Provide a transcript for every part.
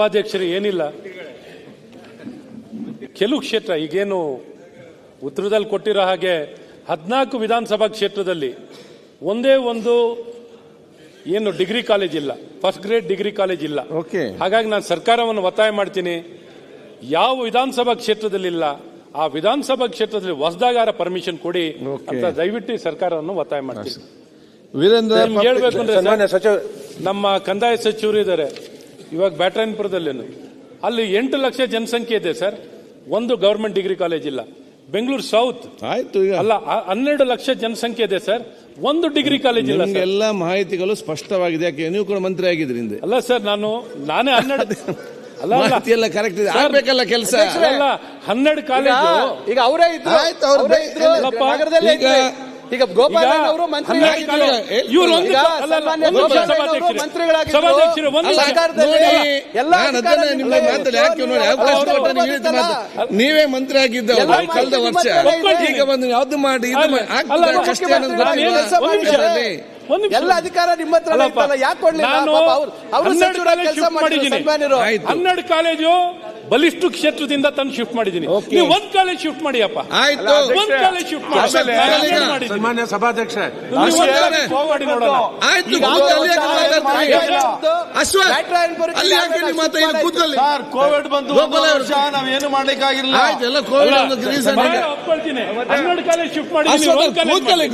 ಉಪಾಧ್ಯಕ್ಷರು ಏನಿಲ್ಲ. ಕೆಲವು ಕ್ಷೇತ್ರ ಈಗೇನು ಉತ್ತರದಲ್ಲಿ ಕೊಟ್ಟಿರೋ ಹಾಗೆ ಹದಿನಾಲ್ಕು ವಿಧಾನಸಭಾ ಕ್ಷೇತ್ರದಲ್ಲಿ ಒಂದೇ ಒಂದು ಏನು ಡಿಗ್ರಿ ಕಾಲೇಜ್ ಇಲ್ಲ. ಫಸ್ಟ್ ಗ್ರೇಡ್ ಡಿಗ್ರಿ ಕಾಲೇಜ್ ಇಲ್ಲ. ಓಕೆ. ಹಾಗಾಗಿ ನಾನು ಸರ್ಕಾರವನ್ನು ಒತ್ತಾಯ ಮಾಡ್ತೀನಿ. ಯಾವ ವಿಧಾನಸಭಾ ಕ್ಷೇತ್ರದಲ್ಲಿಲ್ಲ ಆ ವಿಧಾನಸಭಾ ಕ್ಷೇತ್ರದಲ್ಲಿ ಹೊಸದಾಗಾರ ಪರ್ಮಿಷನ್ ಕೊಡಿ. ಅಂತ ದಯವಿಟ್ಟು ಸರ್ಕಾರವನ್ನು ಒತ್ತಾಯ ಮಾಡ್ತೀನಿ. ಹೇಳ್ಬೇಕು ಅಂದ್ರೆ ನಮ್ಮ ಕಂದಾಯ ಸಚಿವರು ಇದ್ದಾರೆ. ಇವಾಗ ಬ್ಯಾಟ್ರಾಯನ್ಪುರದಲ್ಲೇನು? ಅಲ್ಲಿ ಎಂಟು ಲಕ್ಷ ಜನಸಂಖ್ಯೆ ಇದೆ ಸರ್. ಒಂದು ಗೌರ್ಮೆಂಟ್ ಡಿಗ್ರಿ ಕಾಲೇಜ್ ಇಲ್ಲ. ಬೆಂಗಳೂರು ಸೌತ್. ಆಯ್ತು ಈಗ. ಅಲ್ಲ ಹನ್ನೆರಡು ಲಕ್ಷ ಜನಸಂಖ್ಯೆ ಇದೆ ಸರ್. ಒಂದು ಡಿಗ್ರಿ ಕಾಲೇಜ್ ಇಲ್ಲ ಸರ್. ನಿಮ್ಗೆಲ್ಲ ಮಾಹಿತಿಗಳು ಸ್ಪಷ್ಟವಾಗಿದೆ. ಯಾಕೆ ನೀವು ಕೂಡ ಮಂತ್ರಿ ಆಗಿದ್ರಿ ಹಿಂದೆ. ಅಲ್ಲ ಸರ್ ನಾನು ನಾನೇ ಹನ್ನೆರಡು ಅಲ್ಲ ಅಲ್ಲ. ಮಾಹಿತಿ ಎಲ್ಲ ಕರೆಕ್ಟ್ ಇದೆ ಆಗ್ಬೇಕಲ್ಲ ಕೆಲಸ? ಅಲ್ಲ ಹನ್ನೆರಡು ಕಾಲೇಜು ಈಗ ಅವರೇ ಇದ್ರು. ಆಯ್ತು, ಅವ್ರು ಅವರೇ ಬೇ- ಇದ್ರು. ಇಲ್ಲಪ್ಪ. ನಗರದಲ್ಲೇ ಈಗ- ಇದ್ರು. ಈಗ ಗೋಪಾಲ ಅವರು ಮಂತ್ರಿಗಳಾಗಿದ್ದಾರೆ ನೀವು ಮಂತ್ರಿ ಆಗಿದ್ದ ಕಳೆದ ವರ್ಷ. ಈಗ ಬಂದು ಯಾವ್ದು ಮಾಡಿ ಇದು ಆಗ್ತದೆ ಕಷ್ಟ ಎಲ್ಲ ಅಧಿಕಾರ ನಿಮ್ಮ ಹತ್ರ ಯಾಕೆ ಕೊಡ್ಲಿಲ್ಲ? ಹನ್ನೆರಡು ಕಾಲೇಜು ಬಲಿಷ್ಠ ಕ್ಷೇತ್ರದಿಂದ ತಂದು ಶಿಫ್ಟ್ ಮಾಡಿದ್ದೀನಿ. Okay. ನೀವು ಒಂದ್ ಕಾಲೇಜ್ ಶಿಫ್ಟ್ ಮಾಡಿ. ಅಪ್ಪ ಆಯ್ತು ಒಂದ್ ಕಾಲೇಜ್ ಶಿಫ್ಟ್ ಮಾಡಿ. ಸನ್ಮಾನ್ಯ ಸಭಾಧ್ಯಕ್ಷ ಕೋವಿಡ್ ಬಂದು ನಾವೇನು. ಒಪ್ಕೊಳ್ತೀನಿ. ಹನ್ನೆರಡು ಕಾಲೇಜ್ ಶಿಫ್ಟ್ ಮಾಡಿ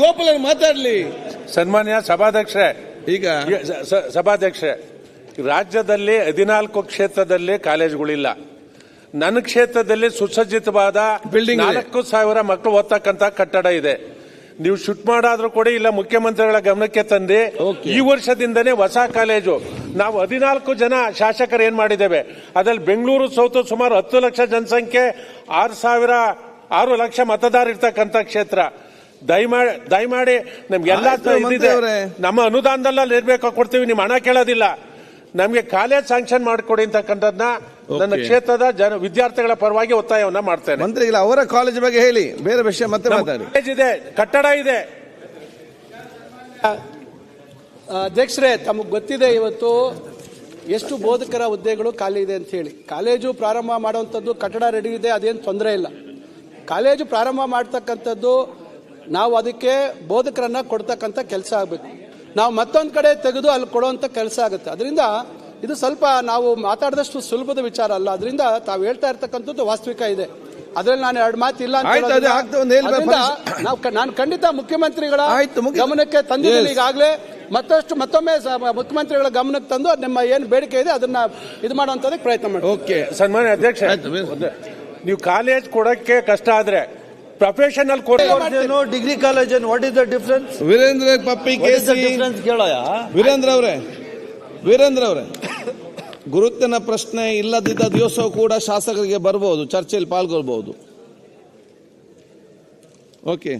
ಗೋಪಾಲ ಮಾತಾಡ್ಲಿ. ಸನ್ಮಾನ್ಯ ಸಭಾಧ್ಯಕ್ಷರೇ ಈಗ ಸಭಾಧ್ಯಕ್ಷರೇ ರಾಜ್ಯದಲ್ಲಿ ಹದಿನಾಲ್ಕು ಕ್ಷೇತ್ರದಲ್ಲಿ ಕಾಲೇಜುಗಳಿಲ್ಲ. ನನ್ನ ಕ್ಷೇತ್ರದಲ್ಲಿ ಸುಸಜ್ಜಿತವಾದ ಬಿಲ್ಡಿಂಗ್. ನಾಲ್ಕು ಸಾವಿರ ಮಕ್ಕಳು ಓದ್ತಕ್ಕಂತ ಕಟ್ಟಡ ಇದೆ. ನೀವು ಶುಟ್ ಮಾಡಾದ್ರೂ ಕೂಡ ಇಲ್ಲ ಮುಖ್ಯಮಂತ್ರಿಗಳ ಗಮನಕ್ಕೆ ತಂದಿ ಈ ವರ್ಷದಿಂದನೇ ಹೊಸ ಕಾಲೇಜು. ನಾವು ಹದಿನಾಲ್ಕು ಜನ ಶಾಸಕರು ಏನ್ ಮಾಡಿದ್ದೇವೆ? ಅದ್ರಲ್ಲಿ ಬೆಂಗಳೂರು ಸೌತು ಸುಮಾರು ಹತ್ತು ಲಕ್ಷ ಜನಸಂಖ್ಯೆ ಆರು ಸಾವಿರ ಆರು ಲಕ್ಷ ಮತದಾರ ಇರ್ತಕ್ಕಂಥ ಕ್ಷೇತ್ರ. ದಯಮಾಡಿ ದಯಮಾಡಿ ನಮ್ಗೆ ಎಲ್ಲ. ನಮ್ಮ ಅನುದಾನದಲ್ಲ ಇರ್ಬೇಕು ಕೊಡ್ತೀವಿ ನಿಮ್ಮ ಹಣ ಕೇಳೋದಿಲ್ಲ. ನಮಗೆ ಕಾಲೇಜ್ ಸ್ಯಾಂಕ್ಷನ್ ಮಾಡಿಕೊಡಿ ಅಂತಕ್ಕಂಥದ್ನ ನನ್ನ ಕ್ಷೇತ್ರದ ಜನ ವಿದ್ಯಾರ್ಥಿಗಳ ಪರವಾಗಿ ಒತ್ತಾಯವನ್ನ ಮಾಡ್ತೇನೆ. ಇಲ್ಲ ಅವರ ಕಾಲೇಜ್ ಬಗ್ಗೆ ಹೇಳಿ. ಬೇರೆ ವಿಷಯ ಮತ್ತೆ ಮಾತಾಡಿ. ಕಾಲೇಜ್ ಇದೆ ಕಟ್ಟಡ ಇದೆ. ಅಧ್ಯಕ್ಷರೇ ತಮಗೆ ಗೊತ್ತಿದೆ ಇವತ್ತು ಎಷ್ಟು ಬೋಧಕರ ಹುದ್ದೆಗಳು ಖಾಲಿ ಇದೆ ಅಂತ ಹೇಳಿ. ಕಾಲೇಜು ಪ್ರಾರಂಭ ಮಾಡುವಂಥದ್ದು ಕಟ್ಟಡ ರೆಡಿ ಇದೆ ಅದೇನು ತೊಂದರೆ ಇಲ್ಲ. ಕಾಲೇಜು ಪ್ರಾರಂಭ ಮಾಡ್ತಕ್ಕಂಥದ್ದು ನಾವು ಅದಕ್ಕೆ ಬೋಧಕರನ್ನ ಕೊಡ್ತಕ್ಕಂಥ ಕೆಲಸ ಆಗಬೇಕು. ನಾವು ಮತ್ತೊಂದು ಕಡೆ ತೆಗೆದು ಅಲ್ಲಿ ಕೊಡುವಂಥ ಕೆಲಸ ಆಗುತ್ತೆ. ಅದರಿಂದ ಇದು ಸ್ವಲ್ಪ ನಾವು ಮಾತಾಡಿದಷ್ಟು ಸುಲಭದ ವಿಚಾರ ಅಲ್ಲ. ಅದರಿಂದ ತಾವು ಹೇಳ್ತಾ ಇರ್ತಕ್ಕಂಥದ್ದು ವಾಸ್ತವಿಕ ಇದೆ. ಅದ್ರಲ್ಲಿ ನಾನು ಎರಡು ಮಾತು ಇಲ್ಲ ನಾನು ಖಂಡಿತ ಮುಖ್ಯಮಂತ್ರಿಗಳ ಆಯ್ತು, ಗಮನಕ್ಕೆ ತಂದಿದ್ದೀನಿ. ಈಗಾಗಲೇ. ಮತ್ತಷ್ಟು ಮತ್ತೊಮ್ಮೆ ಸ- ಮುಖ್ಯಮಂತ್ರಿಗಳ ಗಮನಕ್ಕೆ ತಂದು ನಿಮ್ಮ ಏನು ಬೇಡಿಕೆ ಇದೆ ಅದನ್ನ ಇದು ಮಾಡುವಂತದಕ್ಕೆ ಪ್ರಯತ್ನ ಮಾಡಿ ಓಕೆ ಸನ್ಮಾನ್ಯ ಅಧ್ಯಕ್ಷ ಆಯ್ತು, ನೀವು ಕಾಲೇಜ್ ಕೊಡಕ್ಕೆ ಕಷ್ಟ ಆದ್ರೆ professional degree college what is the difference Veerendra Pappi K C difference ಕೇಳೋಯ Veerendra ಅವರೇ ವೀರೇಂದ್ರ ಅವರೇ ಗುರುತಿನ ಪ್ರಶ್ನೆ ಇಲ್ಲದಿದ್ದ ದಿವಸ ಕೂಡ ಶಾಸಕರಿಗೆ ಬರಬಹುದು ಚರ್ಚೆಯಲ್ಲಿ ಪಾಲ್ಗೊಳ್ಬಹುದು ಓಕೆ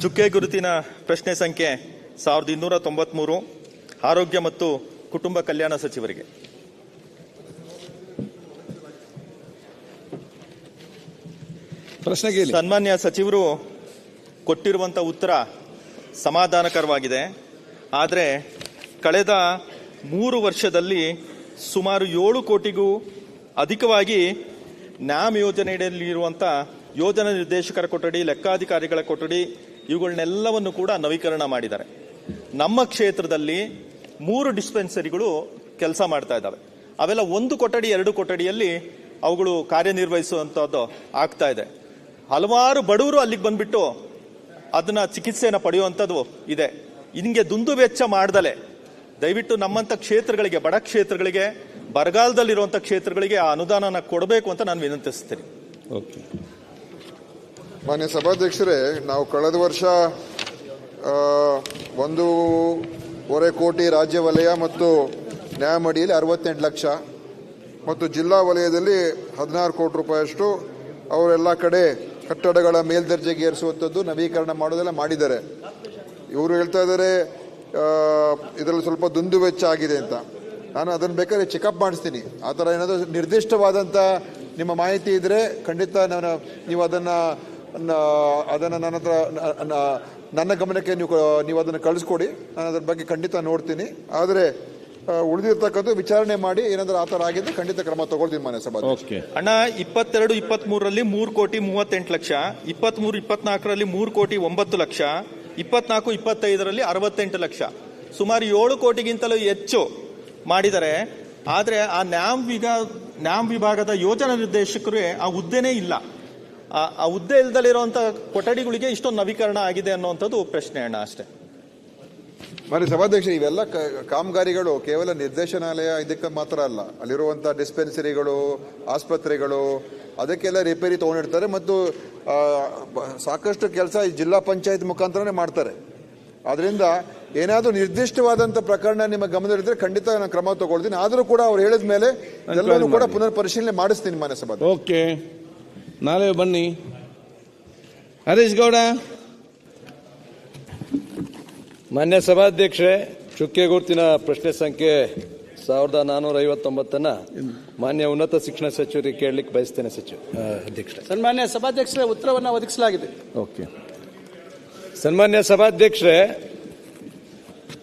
ಚುಕ್ಕೆ ಗುರುತಿನ ಪ್ರಶ್ನೆ ಸಂಖ್ಯೆ ಸಾವಿರದ ಇನ್ನೂರ ತೊಂಬತ್ಮೂರು ಆರೋಗ್ಯ ಮತ್ತು ಕುಟುಂಬ ಕಲ್ಯಾಣ ಸಚಿವರಿಗೆ. ಪ್ರಶ್ನೆ ಕೇಳಿ ಸನ್ಮಾನ್ಯ ಸಚಿವರು ಕೊಟ್ಟಿರುವಂಥ ಉತ್ತರ ಸಮಾಧಾನಕರವಾಗಿದೆ. ಆದರೆ ಕಳೆದ ಮೂರು ವರ್ಷದಲ್ಲಿ ಸುಮಾರು ಏಳು ಕೋಟಿಗೂ ಅಧಿಕವಾಗಿ ನ್ಯಾಮ್ ಯೋಜನೆಯಡಿಯಲ್ಲಿರುವಂಥ ಯೋಜನಾ ನಿರ್ದೇಶಕರ ಕೊಠಡಿ, ಲೆಕ್ಕಾಧಿಕಾರಿಗಳ ಕೊಠಡಿ, ಇವುಗಳನ್ನೆಲ್ಲವನ್ನು ಕೂಡ ನವೀಕರಣ ಮಾಡಿದ್ದಾರೆ. ನಮ್ಮ ಕ್ಷೇತ್ರದಲ್ಲಿ ಮೂರು ಡಿಸ್ಪೆನ್ಸರಿಗಳು ಕೆಲಸ ಮಾಡ್ತಾ ಇದ್ದಾವೆ. ಅವೆಲ್ಲ ಒಂದು ಕೊಠಡಿ, ಎರಡು ಕೊಠಡಿಯಲ್ಲಿ ಅವುಗಳು ಕಾರ್ಯನಿರ್ವಹಿಸುವಂಥದ್ದು ಆಗ್ತಾ ಇದೆ. ಹಲವಾರು ಬಡವರು ಅಲ್ಲಿಗೆ ಬಂದ್ಬಿಟ್ಟು ಅದನ್ನ ಚಿಕಿತ್ಸೆಯನ್ನು ಪಡೆಯುವಂಥದ್ದು ಇದೆ. ಹಿಂಗೆ ದುಂದು ವೆಚ್ಚ ಮಾಡ್ದಲೆ ದಯವಿಟ್ಟು ನಮ್ಮಂಥ ಕ್ಷೇತ್ರಗಳಿಗೆ ಬಡ ಕ್ಷೇತ್ರಗಳಿಗೆ ಬರಗಾಲದಲ್ಲಿರುವಂಥ ಕ್ಷೇತ್ರಗಳಿಗೆ ಆ ಅನುದಾನನ ಕೊಡಬೇಕು ಅಂತ ನಾನು ವಿನಂತಿಸ್ತೀನಿ. ಓಕೆ. ಮಾನ್ಯ ಸಭಾಧ್ಯಕ್ಷರೇ ನಾವು ಕಳೆದ ವರ್ಷ ಒಂದೂವರೆ ಕೋಟಿ ರಾಜ್ಯ ವಲಯ ಮತ್ತು ನ್ಯಾಯಮಡಿಯಲ್ಲಿ ಅರವತ್ತೆಂಟು ಲಕ್ಷ ಮತ್ತು ಜಿಲ್ಲಾ ವಲಯದಲ್ಲಿ ಹದಿನಾರು ಕೋಟಿ ರೂಪಾಯಿಯಷ್ಟು ಅವರೆಲ್ಲ ಕಡೆ ಕಟ್ಟಡಗಳ ಮೇಲ್ದರ್ಜೆಗೆ ಏರಿಸುವಂಥದ್ದು ನವೀಕರಣ ಮಾಡೋದೆಲ್ಲ ಮಾಡಿದ್ದಾರೆ. ಇವರು ಹೇಳ್ತಾ ಇದ್ದಾರೆ ಇದರಲ್ಲಿ ಸ್ವಲ್ಪ ದುಂದು ವೆಚ್ಚ ಆಗಿದೆ ಅಂತ. ನಾನು ಅದನ್ನು ಬೇಕಾದ್ರೆ ಚೆಕಪ್ ಮಾಡಿಸ್ತೀನಿ. ಆ ಥರ ಏನಾದರೂ ನಿರ್ದಿಷ್ಟವಾದಂಥ ನಿಮ್ಮ ಮಾಹಿತಿ ಇದ್ದರೆ ಖಂಡಿತ ನಾನು ನೀವು ಅದನ್ನು ಅದನ್ನು ನನ್ನ ಹತ್ರ ನನ್ನ ಗಮನಕ್ಕೆ ನೀವು ನೀವು ಅದನ್ನು ಕಳಿಸ್ಕೊಡಿ. ನಾನು ಅದ್ರ ಬಗ್ಗೆ ಖಂಡಿತ ನೋಡ್ತೀನಿ. ಆದರೆ ಉಳಿದಿರ್ತಕ್ಕಂಥ ವಿಚಾರಣೆ ಮಾಡಿ ಏನಾದರೂ ಆ ಥರ ಆಗಿದ್ರೆ ಖಂಡಿತ ಕ್ರಮ ತಗೊಳ್ತೀನಿ ಮಾನ್ಯ ಸಭಾ ಓಕೆ. ಅಣ್ಣ ಇಪ್ಪತ್ತೆರಡು ಇಪ್ಪತ್ತ್ ಮೂರರಲ್ಲಿ ಮೂರು ಕೋಟಿ ಮೂವತ್ತೆಂಟು ಲಕ್ಷ ಇಪ್ಪತ್ಮೂರು ಇಪ್ಪತ್ನಾಲ್ಕರಲ್ಲಿ ಮೂರು ಕೋಟಿ ಒಂಬತ್ತು ಲಕ್ಷ ಇಪ್ಪತ್ನಾಲ್ಕು ಇಪ್ಪತ್ತೈದರಲ್ಲಿ ಅರವತ್ತೆಂಟು ಲಕ್ಷ. ಸುಮಾರು ಏಳು ಕೋಟಿಗಿಂತಲೂ ಹೆಚ್ಚು ಮಾಡಿದರೆ ಆದರೆ ಆ ನ್ಯಾಮ್ ವಿಗ ನ್ಯಾಮ್ ವಿಭಾಗದ ಯೋಜನಾ ನಿರ್ದೇಶಕರೇ ಆ ಹುದ್ದೆನೇ ಇಲ್ಲ. ಆ ಆ ಹುದ್ದೆ ಇಲ್ದಲಿರುವಂಥ ಕೊಠಡಿಗಳಿಗೆ ಇಷ್ಟೊಂದು ನವೀಕರಣ ಆಗಿದೆ ಅನ್ನುವಂಥದ್ದು ಪ್ರಶ್ನೆ ಅಣ್ಣ ಅಷ್ಟೇ. ಮಾನ್ಯ ಸಭಾಧ್ಯಕ್ಷ ಇವೆಲ್ಲ ಕ- ಕಾಮಗಾರಿಗಳು ಕೇವಲ ನಿರ್ದೇಶನಾಲಯ ಇದಕ್ಕೆ ಮಾತ್ರ ಅಲ್ಲ. ಅಲ್ಲಿರುವಂಥ ಡಿಸ್ಪೆನ್ಸರಿಗಳು ಆಸ್ಪತ್ರೆಗಳು ಅದಕ್ಕೆಲ್ಲ ರಿಪೇರಿ ತಗೊಂಡಿರ್ತಾರೆ ಮತ್ತು ಸಾಕಷ್ಟು ಕೆಲಸ ಈ ಜಿಲ್ಲಾ ಪಂಚಾಯತ್ ಮುಖಾಂತರನೇ ಮಾಡ್ತಾರೆ. ಆದ್ದರಿಂದ ಏನಾದರೂ ನಿರ್ದಿಷ್ಟವಾದಂಥ ಪ್ರಕರಣ ನಿಮ್ಮ ಗಮನದಲ್ಲಿದ್ದರೆ ಖಂಡಿತ ನಾನು ಕ್ರಮ ತಗೊಳ್ತೀನಿ. ಆದರೂ ಕೂಡ ಅವ್ರು ಹೇಳಿದ ಮೇಲೆ ಎಲ್ಲರೂ ಕೂಡ ಪುನರ್ ಪರಿಶೀಲನೆ ಮಾಡಿಸ್ತೀನಿ ಮಾನ್ಯ ಸಭಾ ಓಕೆ. ನಾಳೆ ಬನ್ನಿ. ಹರೀಶ್ ಗೌಡ. ಮಾನ್ಯ ಸಭಾಧ್ಯಕ್ಷರೇ ಚುಕ್ಕೆ ಗುರುತಿನ ಪ್ರಶ್ನೆ ಸಂಖ್ಯೆ ಸಾವಿರದ ನಾನೂರ ಐವತ್ತೊಂಬತ್ತನ್ನ ಮಾನ್ಯ ಉನ್ನತ ಶಿಕ್ಷಣ ಸಚಿವರಿಗೆ ಕೇಳಲಿಕ್ಕೆ ಬಯಸ್ತೇನೆ ಸಚಿವ ಅಧ್ಯಕ್ಷರೇ. ಸನ್ಮಾನ್ಯ ಸಭಾಧ್ಯಕ್ಷರೇ ಉತ್ತರವನ್ನು ಒದಗಿಸಲಾಗಿದೆ. ಓಕೆ. ಸನ್ಮಾನ್ಯ ಸಭಾಧ್ಯಕ್ಷರೇ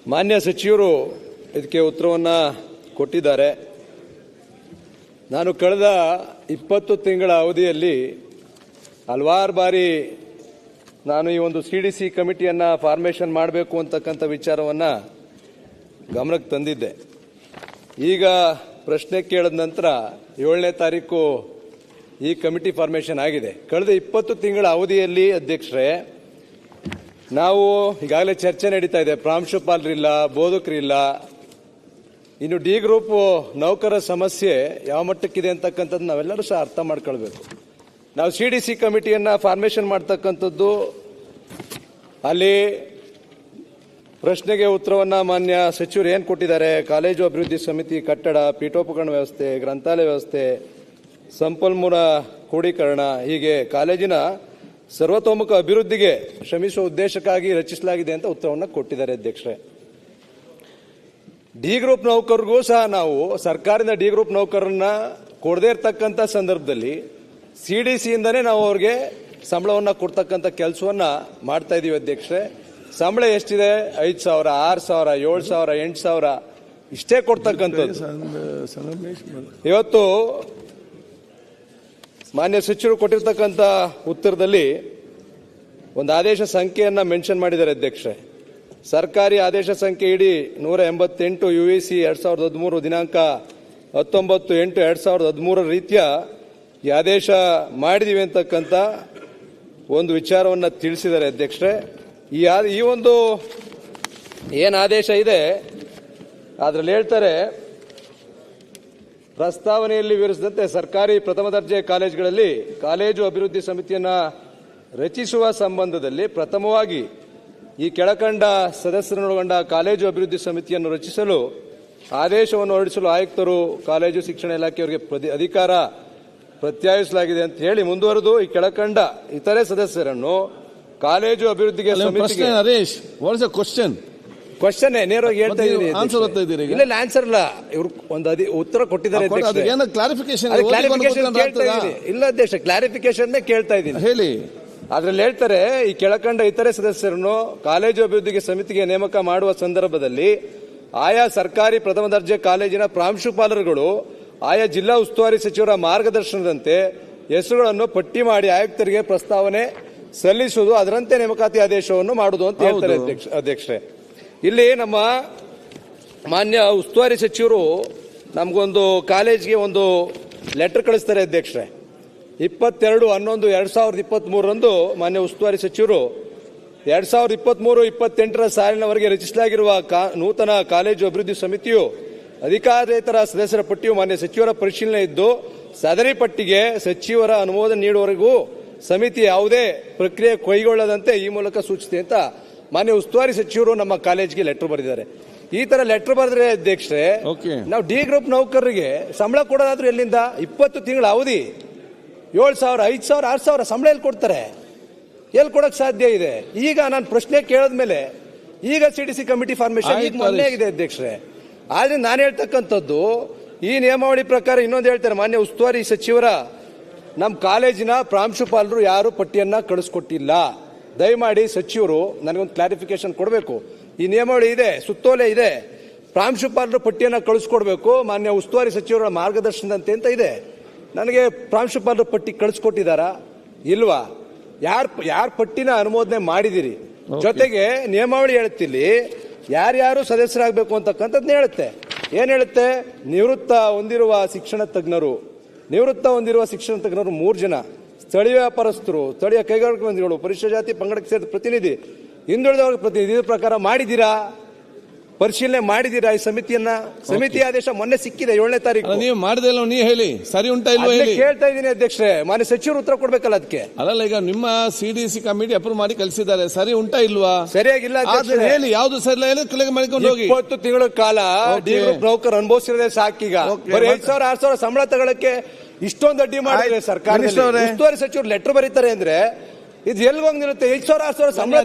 ಮಾನ್ಯ ಸಚಿವರು ಇದಕ್ಕೆ ಉತ್ತರವನ್ನು ಕೊಟ್ಟಿದ್ದಾರೆ. ನಾನು ಕಳೆದ ಇಪ್ಪತ್ತು ತಿಂಗಳ ಅವಧಿಯಲ್ಲಿ ಹಲವಾರು ಬಾರಿ ನಾನು ಈ ಒಂದು ಸಿ ಡಿ ಸಿ ಕಮಿಟಿಯನ್ನು ಫಾರ್ಮೇಷನ್ ಮಾಡಬೇಕು ಅಂತಕ್ಕಂಥ ವಿಚಾರವನ್ನು ಗಮನಕ್ಕೆ ತಂದಿದ್ದೆ. ಈಗ ಪ್ರಶ್ನೆ ಕೇಳಿದ ನಂತರ ಏಳನೇ ತಾರೀಕು ಈ ಕಮಿಟಿ ಫಾರ್ಮೇಷನ್ ಆಗಿದೆ. ಕಳೆದ ಇಪ್ಪತ್ತು ತಿಂಗಳ ಅವಧಿಯಲ್ಲಿ ಅಧ್ಯಕ್ಷರೇ, ನಾವು ಈಗಾಗಲೇ ಚರ್ಚೆ ನಡೀತಾ ಇದೆ. ಪ್ರಾಂಶುಪಾಲರಿಲ್ಲ, ಬೋಧಕರಿಲ್ಲ. ಇನ್ನು ಡಿ ಗ್ರೂಪ್ ನೌಕರರ ಸಮಸ್ಯೆ ಯಾವ ಮಟ್ಟಕ್ಕಿದೆ ಅಂತಕ್ಕಂಥದ್ದು ನಾವೆಲ್ಲರೂ ಸಹ ಅರ್ಥ ಮಾಡ್ಕೊಳ್ಬೇಕು. ನಾವು ಸಿ ಡಿ ಸಿ ಕಮಿಟಿಯನ್ನು ಫಾರ್ಮೇಷನ್ ಮಾಡ್ತಕ್ಕಂಥದ್ದು ಅಲ್ಲಿ ಪ್ರಶ್ನೆಗೆ ಉತ್ತರವನ್ನು ಮಾನ್ಯ ಸಚಿವರು ಏನು ಕೊಟ್ಟಿದ್ದಾರೆ? ಕಾಲೇಜು ಅಭಿವೃದ್ಧಿ ಸಮಿತಿ ಕಟ್ಟಡ, ಪೀಠೋಪಕರಣ ವ್ಯವಸ್ಥೆ, ಗ್ರಂಥಾಲಯ ವ್ಯವಸ್ಥೆ, ಸಂಪನ್ಮೂಲ ಕ್ರೋಢೀಕರಣ ಹೀಗೆ ಕಾಲೇಜಿನ ಸರ್ವತೋಮುಖ ಅಭಿವೃದ್ಧಿಗೆ ಶ್ರಮಿಸುವ ಉದ್ದೇಶಕ್ಕಾಗಿ ರಚಿಸಲಾಗಿದೆ ಅಂತ ಉತ್ತರವನ್ನು ಕೊಟ್ಟಿದ್ದಾರೆ ಅಧ್ಯಕ್ಷರೇ. ಡಿ ಗ್ರೂಪ್ ನೌಕರರಿಗೂ ಸಹ ನಾವು ಸರ್ಕಾರದಿಂದ ಡಿ ಗ್ರೂಪ್ ನೌಕರರನ್ನ ಕೊಡದೇ ಇರತಕ್ಕಂಥ ಸಂದರ್ಭದಲ್ಲಿ ಸಿ ಡಿ ಸಿಯಿಂದನೇ ನಾವು ಅವ್ರಿಗೆ ಸಂಬಳವನ್ನು ಕೊಡ್ತಕ್ಕಂಥ ಕೆಲಸವನ್ನು ಮಾಡ್ತಾ ಇದ್ದೀವಿ ಅಧ್ಯಕ್ಷರೇ. ಸಂಬಳ ಎಷ್ಟಿದೆ? ಐದು ಸಾವಿರ, ಆರು ಸಾವಿರ, ಏಳು ಸಾವಿರ, ಎಂಟು ಸಾವಿರ, ಇಷ್ಟೇ ಕೊಡ್ತಕ್ಕಂಥದ್ದು. ಇವತ್ತು ಮಾನ್ಯ ಸಚಿವರು ಕೊಟ್ಟಿರ್ತಕ್ಕಂಥ ಉತ್ತರದಲ್ಲಿ ಒಂದು ಆದೇಶ ಸಂಖ್ಯೆಯನ್ನು ಮೆನ್ಷನ್ ಮಾಡಿದ್ದಾರೆ ಅಧ್ಯಕ್ಷರೇ. ಸರ್ಕಾರಿ ಆದೇಶ ಸಂಖ್ಯೆ ಇಡೀ ನೂರ ಎಂಬತ್ತೆಂಟು ಯು ಇ ಸಿ ಎರಡು ಸಾವಿರದ ಹದಿಮೂರು ದಿನಾಂಕ ಹತ್ತೊಂಬತ್ತು ಎಂಟು ಎರಡು ಸಾವಿರದ ಹದಿಮೂರರ ರೀತಿಯ ಈ ಆದೇಶ ಮಾಡಿದೀವಿ ಅಂತಕ್ಕಂಥ ಒಂದು ವಿಚಾರವನ್ನು ತಿಳಿಸಿದ್ದಾರೆ ಅಧ್ಯಕ್ಷರೇ. ಈ ಈ ಒಂದು ಏನು ಆದೇಶ ಇದೆ, ಅದರಲ್ಲಿ ಹೇಳ್ತಾರೆ, ಪ್ರಸ್ತಾವನೆಯಲ್ಲಿ ವಿವರಿಸಿದಂತೆ ಸರ್ಕಾರಿ ಪ್ರಥಮ ದರ್ಜೆ ಕಾಲೇಜುಗಳಲ್ಲಿ ಕಾಲೇಜು ಅಭಿವೃದ್ಧಿ ಸಮಿತಿಯನ್ನು ರಚಿಸುವ ಸಂಬಂಧದಲ್ಲಿ ಪ್ರಥಮವಾಗಿ ಈ ಕೆಳಕಂಡ ಸದಸ್ಯರನ್ನೊಳಗೊಂಡ ಕಾಲೇಜು ಅಭಿವೃದ್ಧಿ ಸಮಿತಿಯನ್ನು ರಚಿಸಲು ಆದೇಶವನ್ನು ಹೊರಡಿಸಲು ಆಯುಕ್ತರು, ಕಾಲೇಜು ಶಿಕ್ಷಣ ಇಲಾಖೆಯವರಿಗೆ ಅಧಿಕಾರ ಪ್ರತ್ಯಾಯಿಸಲಾಗಿದೆ ಅಂತ ಹೇಳಿ ಮುಂದುವರೆದು ಈ ಕೆಳಕಂಡ ಇತರೆ ಸದಸ್ಯರನ್ನು ಕಾಲೇಜು ಅಭಿವೃದ್ಧಿಗೆ ಸಮಿತಿಗೆ Harish what's a question question ನೇರವಾಗಿ ಹೇಳ್ತಾ ಇದ್ದೀನಿ ಆನ್ಸರ್ ಓದ್ತಾ ಇದ್ದೀರಿ ಈಗ? ಇಲ್ಲ ಆನ್ಸರ್ ಇಲ್ಲ ಇವ್ರು ಒಂದು ಅದಿ ಉತ್ತರ ಕೊಟ್ಟಿದ್ದಾರೆ. ಅದಕ್ಕೇನೋ ಕ್ಲಾರಿಫಿಕೇಶನ್. ಇಲ್ಲ ಅಧ್ಯಕ್ಷ ಕ್ಲಾರಿಫಿಕೇಶನ್ ಕೇಳ್ತಾ ಇದ್ದೀನಿ ಹೇಳಿ ಅದರಲ್ಲಿ ಹೇಳ್ತಾರೆ ಈ ಕೆಳಕಂಡ ಇತರೆ ಸದಸ್ಯರನ್ನು ಕಾಲೇಜು ಅಭಿವೃದ್ಧಿಗೆ ಸಮಿತಿಗೆ ನೇಮಕ ಮಾಡುವ ಸಂದರ್ಭದಲ್ಲಿ ಆಯಾ ಸರ್ಕಾರಿ ಪ್ರಥಮ ದರ್ಜೆ ಕಾಲೇಜಿನ ಪ್ರಾಂಶುಪಾಲರುಗಳು ಆಯಾ ಜಿಲ್ಲಾ ಉಸ್ತುವಾರಿ ಸಚಿವರ ಮಾರ್ಗದರ್ಶನದಂತೆ ಹೆಸರುಗಳನ್ನು ಪಟ್ಟಿ ಮಾಡಿ ಆಯುಕ್ತರಿಗೆ ಪ್ರಸ್ತಾವನೆ ಸಲ್ಲಿಸುವುದು ಅದರಂತೆ ನೇಮಕಾತಿ ಆದೇಶವನ್ನು ಮಾಡುವುದು ಅಂತ ಹೇಳ್ತಾರೆ ಅಧ್ಯಕ್ಷ ಅಧ್ಯಕ್ಷರೇ. ಇಲ್ಲಿ ನಮ್ಮ ಮಾನ್ಯ ಉಸ್ತುವಾರಿ ಸಚಿವರು ನಮಗೊಂದು ಕಾಲೇಜ್ಗೆ ಒಂದು ಲೆಟರ್ ಕಳಿಸ್ತಾರೆ ಅಧ್ಯಕ್ಷರೇ. ಇಪ್ಪತ್ತೆರಡು ಹನ್ನೊಂದು ಎರಡು ಸಾವಿರದ ಇಪ್ಪತ್ತ್ ಮೂರರಂದು ಮಾನ್ಯ ಉಸ್ತುವಾರಿ ಸಚಿವರು ಎರಡು ಸಾವಿರದ ಇಪ್ಪತ್ತ್ ಮೂರು ಇಪ್ಪತ್ತೆಂಟರ ಸಾಲಿನವರೆಗೆ ರಚಿಸಲಾಗಿರುವ ಕಾ- ನೂತನ ಕಾಲೇಜು ಅಭಿವೃದ್ಧಿ ಸಮಿತಿಯು ಅಧಿಕಾರೇತರ ಸದಸ್ಯರ ಪಟ್ಟಿಯು ಮಾನ್ಯ ಸಚಿವರ ಪರಿಶೀಲನೆ ಇದ್ದು ಸದರಿ ಪಟ್ಟಿಗೆ ಸಚಿವರ ಅನುಮೋದನೆ ನೀಡುವವರೆಗೂ ಸಮಿತಿ ಯಾವುದೇ ಪ್ರಕ್ರಿಯೆ ಕೈಗೊಳ್ಳದಂತೆ ಈ ಮೂಲಕ ಸೂಚಿಸಿದೆ ಅಂತ ಮಾನ್ಯ ಉಸ್ತುವಾರಿ ಸಚಿವರು ನಮ್ಮ ಕಾಲೇಜ್ಗೆ ಲೆಟರ್ ಬರೆದಿದ್ದಾರೆ. ಈ ತರ ಲೆಟರ್ ಬರೆದ್ರೆ ಅಧ್ಯಕ್ಷರೇ. ನಾವು ಡಿ ಗ್ರೂಪ್ ನೌಕರರಿಗೆ ಸಂಬಳ ಕೊಡೋದಾದ್ರೂ ಎಲ್ಲಿಂದ? ಇಪ್ಪತ್ತು ತಿಂಗಳ ಅವಧಿ ಏಳು ಸಾವಿರ ಐದು ಸಾವಿರ ಆರು ಸಾವಿರ ಸಂಬಳ ಎಲ್ಲಿ ಕೊಡ್ತಾರೆ? ಎಲ್ಲಿ ಕೊಡಕ್ ಸಾಧ್ಯ ಇದೆ? ಈಗ ನಾನು ಪ್ರಶ್ನೆ ಕೇಳಿದ್ಮೇಲೆ ಈಗ C D C committee formation ಈಗ ಮೊನ್ನೆ. ಆಗಿದೆ ಅಧ್ಯಕ್ಷರೇ. ಆದ್ರೆ ನಾನು ಹೇಳ್ತಕ್ಕಂಥದ್ದು ಈ ನಿಯಮಾವಳಿ ಪ್ರಕಾರ ಇನ್ನೊಂದು ಹೇಳ್ತಾರೆ ಮಾನ್ಯ ಉಸ್ತುವಾರಿ ಸಚಿವರ ನಮ್ಮ ಕಾಲೇಜಿನ ಪ್ರಾಂಶುಪಾಲರು ಯಾರು ಪಟ್ಟಿಯನ್ನ ಕಳಿಸ್ಕೊಟ್ಟಿಲ್ಲ. ದಯಮಾಡಿ ಸಚಿವರು ನನಗೊಂದು ಕ್ಲಾರಿಫಿಕೇಶನ್ ಕೊಡಬೇಕು. ಈ ನಿಯಮಾವಳಿ ಇದೆ ಸುತ್ತೋಲೆ ಇದೆ. ಪ್ರಾಂಶುಪಾಲರು ಪಟ್ಟಿಯನ್ನು ಕಳಿಸ್ಕೊಡ್ಬೇಕು ಮಾನ್ಯ ಉಸ್ತುವಾರಿ ಸಚಿವರ ಮಾರ್ಗದರ್ಶನದಂತೆ ಅಂತ ಇದೆ. ನನಗೆ ಪ್ರಾಂಶುಪಾಲರು ಪಟ್ಟಿ ಕಳಿಸ್ಕೊಟ್ಟಿದ್ದಾರಾ? ಇಲ್ವಾ? ಯಾರ್ ಯಾರ ಪಟ್ಟಿನ ಅನುಮೋದನೆ ಮಾಡಿದಿರಿ? ಜೊತೆಗೆ ನಿಯಮಾವಳಿ ಹೇಳುತ್ತಿಲ್ಲಿ ಯಾರ್ಯಾರು ಸದಸ್ಯರಾಗಬೇಕು ಅಂತಕ್ಕಂಥದ್ದು ಹೇಳುತ್ತೆ. ಏನು ಹೇಳುತ್ತೆ? ನಿವೃತ್ತ ಹೊಂದಿರುವ ಶಿಕ್ಷಣ ತಜ್ಞರು. ನಿವೃತ್ತ ಹೊಂದಿರುವ ಶಿಕ್ಷಣ ತಜ್ಞರು ಮೂರು ಜನ. ಸ್ಥಳೀಯ ವ್ಯಾಪಾರಸ್ಥರು, ಸ್ಥಳೀಯ ಕೈಗಾರಿಕಾ ಮಂದಿಗಳು ಪರಿಶಿಷ್ಟ ಜಾತಿ ಪಂಗಡಕ್ಕೆ ಸೇರಿದ ಪ್ರತಿನಿಧಿ. ಹಿಂದುಳಿದವರ ಪ್ರತಿನಿಧಿ ಪ್ರಕಾರ ಮಾಡಿದ್ದೀರಾ? ಪರಿಶೀಲನೆ ಮಾಡಿದೀರಾ ಈ ಸಮಿತಿಯನ್ನ? ಸಮಿತಿ ಆದೇಶ ಮೊನ್ನೆ ಸಿಕ್ಕಿದೆ ಏಳನೇ ತಾರೀಕು. ನೀವು ಮಾಡಿದೆ ನೀವು ಹೇಳಿ. ಸರಿ ಉಂಟಾ ಇಲ್ವಾ ಹೇಳಿ. ಕೇಳ್ತಾ ಇದ್ದೀನಿ ಅಧ್ಯಕ್ಷರೇ. ಮಾನ್ಯ ಸಚಿವರು ಉತ್ತರ ಕೊಡ್ಬೇಕಲ್ಲ ಅದಕ್ಕೆ? ಅಲ್ಲ ಈಗ ನಿಮ್ಮ C D C committee approve ಮಾಡಿ ಕಳಿಸಿದ್ದಾರೆ. ಸರಿ ಉಂಟಾ ಇಲ್ವಾ? ಸರಿಯಾಗಿಲ್ಲ ಆದ್ರೆ. ಹೇಳಿ ಯಾವ್ದು ಸರಿ ಇಲ್ಲ ಕ್ಲಿಕ್ ಮಾಡ್ಕೊಂಡು ಹೋಗಿ. ಇಪ್ಪತ್ತು ತಿಂಗಳ ಕಾಲ ನೌಕರು ಅನುಭವಿಸಿರೋದೇ ಸಾಕೀಗ ಬರೀ ಐದು? ಸಾವಿರ ಆರ್ ಸಾವಿರ ಸಂಬಳ ತಗೊಳಕ್ಕೆ ಇಷ್ಟೊಂದು ಅಡ್ಡಿ ಮಾಡಿದ್ರೆ. ಸರ್ಕಾರ. ಉಸ್ತುವಾರಿ ಸಚಿವರು ಲೆಟರ್ ಬರೀತಾರೆ ಅಂದ್ರೆ ಇದು ಎಲ್ಲಿ ಹೋಗಿ ನಿಲ್ಲುತ್ತೆ? ಐದ್ ಸಾವಿರ ಆರು ಸಾವಿರ ಸಂಬಳ